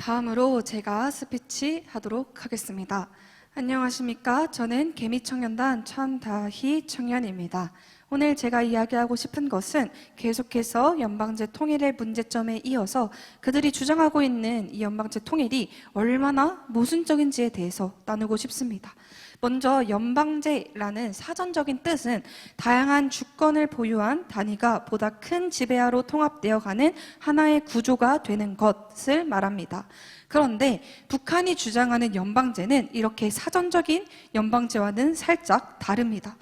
다음으로 제가 스피치 하도록 하겠습니다. 안녕하십니까. 저는 개미청년단 천다희 청년입니다. 오늘 제가 이야기하고 싶은 것은 계속해서 연방제 통일의 문제점에 이어서 그들이 주장하고 있는 이 연방제 통일이 얼마나 모순적인지에 대해서 나누고 싶습니다. 먼저 연방제라는 사전적인 뜻은 다양한 주권을 보유한 단위가 보다 큰 지배하로 통합되어 가는 하나의 구조가 되는 것을 말합니다. 그런데 북한이 주장하는 연방제는 이렇게 사전적인 연방제와는 살짝 다릅니다.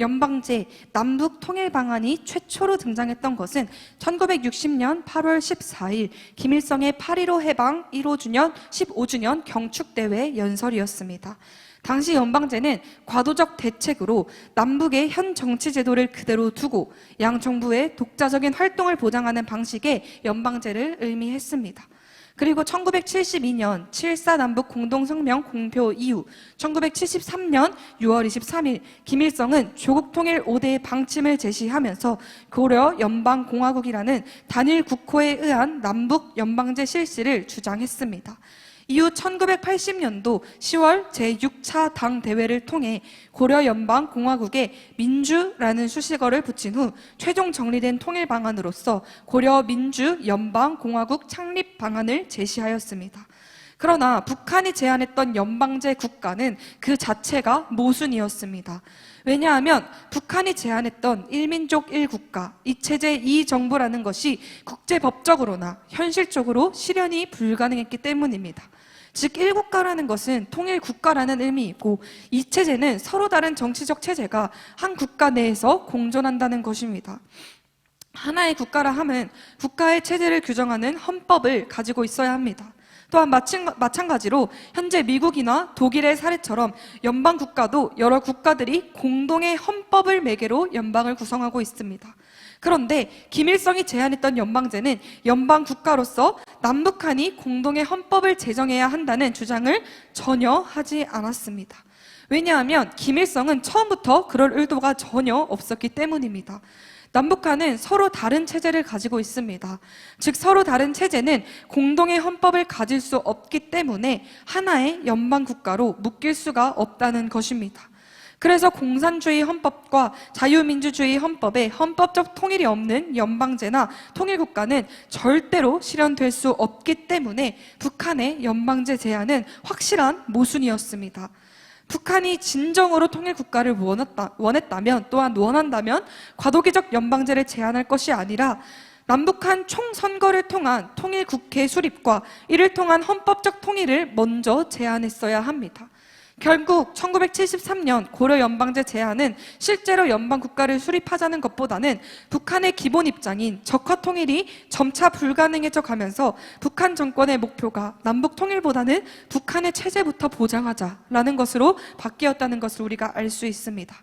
연방제 남북 통일 방안이 최초로 등장했던 것은 1960년 8월 14일 김일성의 8.15 해방 1호 주년 15주년 경축대회 연설이었습니다. 당시 연방제는 과도적 대책으로 남북의 현 정치 제도를 그대로 두고 양 정부의 독자적인 활동을 보장하는 방식의 연방제를 의미했습니다. 그리고 1972년 7.4 남북 공동성명 공표 이후 1973년 6월 23일 김일성은 조국 통일 5대의 방침을 제시하면서 고려 연방공화국이라는 단일 국호에 의한 남북 연방제 실시를 주장했습니다. 이후 1980년도 10월 제6차 당 대회를 통해 고려 연방 공화국에 민주라는 수식어를 붙인 후 최종 정리된 통일 방안으로서 고려 민주 연방 공화국 창립 방안을 제시하였습니다. 그러나 북한이 제안했던 연방제 국가는 그 자체가 모순이었습니다. 왜냐하면 북한이 제안했던 일민족 1국가, 이체제 2정부라는 것이 국제법적으로나 현실적으로 실현이 불가능했기 때문입니다. 즉, 1국가라는 것은 통일 국가라는 의미이고, 이 체제는 서로 다른 정치적 체제가 한 국가 내에서 공존한다는 것입니다. 하나의 국가라 함은 국가의 체제를 규정하는 헌법을 가지고 있어야 합니다. 또한 마찬- 마찬가지로 현재 미국이나 독일의 사례처럼 연방 국가도 여러 국가들이 공동의 헌법을 매개로 연방을 구성하고 있습니다. 그런데 김일성이 제안했던 연방제는 연방 국가로서 남북한이 공동의 헌법을 제정해야 한다는 주장을 전혀 하지 않았습니다. 왜냐하면 김일성은 처음부터 그럴 의도가 전혀 없었기 때문입니다. 남북한은 서로 다른 체제를 가지고 있습니다. 즉, 서로 다른 체제는 공동의 헌법을 가질 수 없기 때문에 하나의 연방 국가로 묶일 수가 없다는 것입니다. 그래서 공산주의 헌법과 자유민주주의 헌법에 헌법적 통일이 없는 연방제나 통일국가는 절대로 실현될 수 없기 때문에 북한의 연방제 제안은 확실한 모순이었습니다. 북한이 진정으로 통일 국가를 원했다, 원했다 면 또한 원한다면 과도기적 연방제를 제안할 것이 아니라 남북한 총선거를 통한 통일 국회 수립과 이를 통한 헌법적 통일을 먼저 제안했어야 합니다. 결국 1973년 고려 연방제 제안은 실제로 연방 국가를 수립하자는 것보다는 북한의 기본 입장인 적화 통일이 점차 불가능해져 가면서 북한 정권의 목표가 남북 통일보다는 북한의 체제부터 보장하자라는 것으로 바뀌었다는 것을 우리가 알 수 있습니다.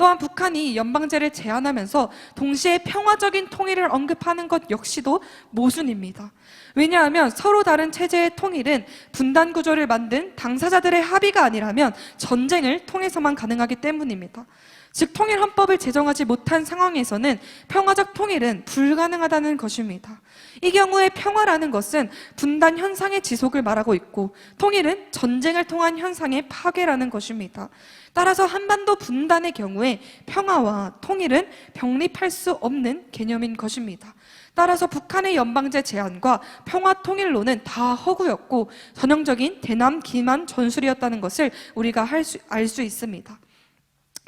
또한 북한이 연방제를 제안하면서 동시에 평화적인 통일을 언급하는 것 역시도 모순입니다. 왜냐하면 서로 다른 체제의 통일은 분단 구조를 만든 당사자들의 합의가 아니라면 전쟁을 통해서만 가능하기 때문입니다. 즉 통일 헌법을 제정하지 못한 상황에서는 평화적 통일은 불가능하다는 것입니다. 이 경우에 평화라는 것은 분단 현상의 지속을 말하고 있고 통일은 전쟁을 통한 현상의 파괴라는 것입니다. 따라서 한반도 분단의 경우에 평화와 통일은 병립할 수 없는 개념인 것입니다. 따라서 북한의 연방제 제안과 평화 통일론은 다 허구였고 전형적인 대남 기만 전술이었다는 것을 우리가 알수 있습니다.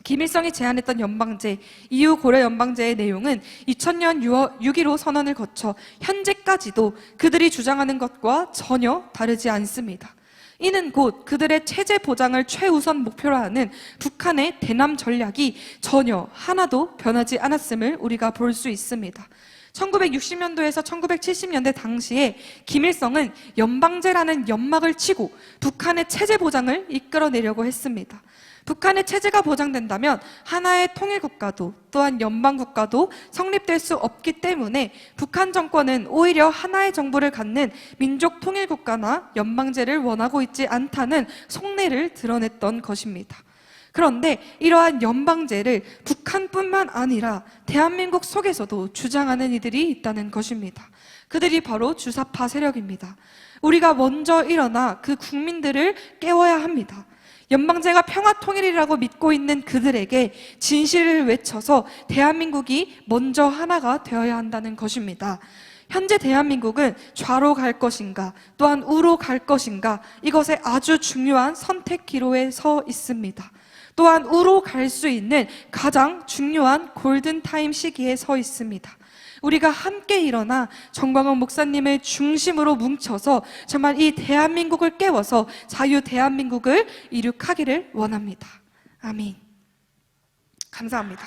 김일성이 제안했던 연방제, 이후 고려 연방제의 내용은 2000년 6.15 선언을 거쳐 현재까지도 그들이 주장하는 것과 전혀 다르지 않습니다. 이는 곧 그들의 체제 보장을 최우선 목표로 하는 북한의 대남 전략이 전혀 하나도 변하지 않았음을 우리가 볼 수 있습니다. 1960년도에서 1970년대 당시에 김일성은 연방제라는 연막을 치고 북한의 체제 보장을 이끌어내려고 했습니다. 북한의 체제가 보장된다면 하나의 통일국가도 또한 연방국가도 성립될 수 없기 때문에 북한 정권은 오히려 하나의 정부를 갖는 민족 통일국가나 연방제를 원하고 있지 않다는 속내를 드러냈던 것입니다. 그런데 이러한 연방제를 북한뿐만 아니라 대한민국 속에서도 주장하는 이들이 있다는 것입니다. 그들이 바로 주사파 세력입니다. 우리가 먼저 일어나 그 국민들을 깨워야 합니다. 연방제가 평화 통일이라고 믿고 있는 그들에게 진실을 외쳐서 대한민국이 먼저 하나가 되어야 한다는 것입니다. 현재 대한민국은 좌로 갈 것인가, 또한 우로 갈 것인가, 이것에 아주 중요한 선택 기로에 서 있습니다. 또한 우로 갈 수 있는 가장 중요한 골든타임 시기에 서 있습니다. 우리가 함께 일어나 정광훈 목사님을 중심으로 뭉쳐서 정말 이 대한민국을 깨워서 자유 대한민국을 이룩하기를 원합니다. 아멘. 감사합니다.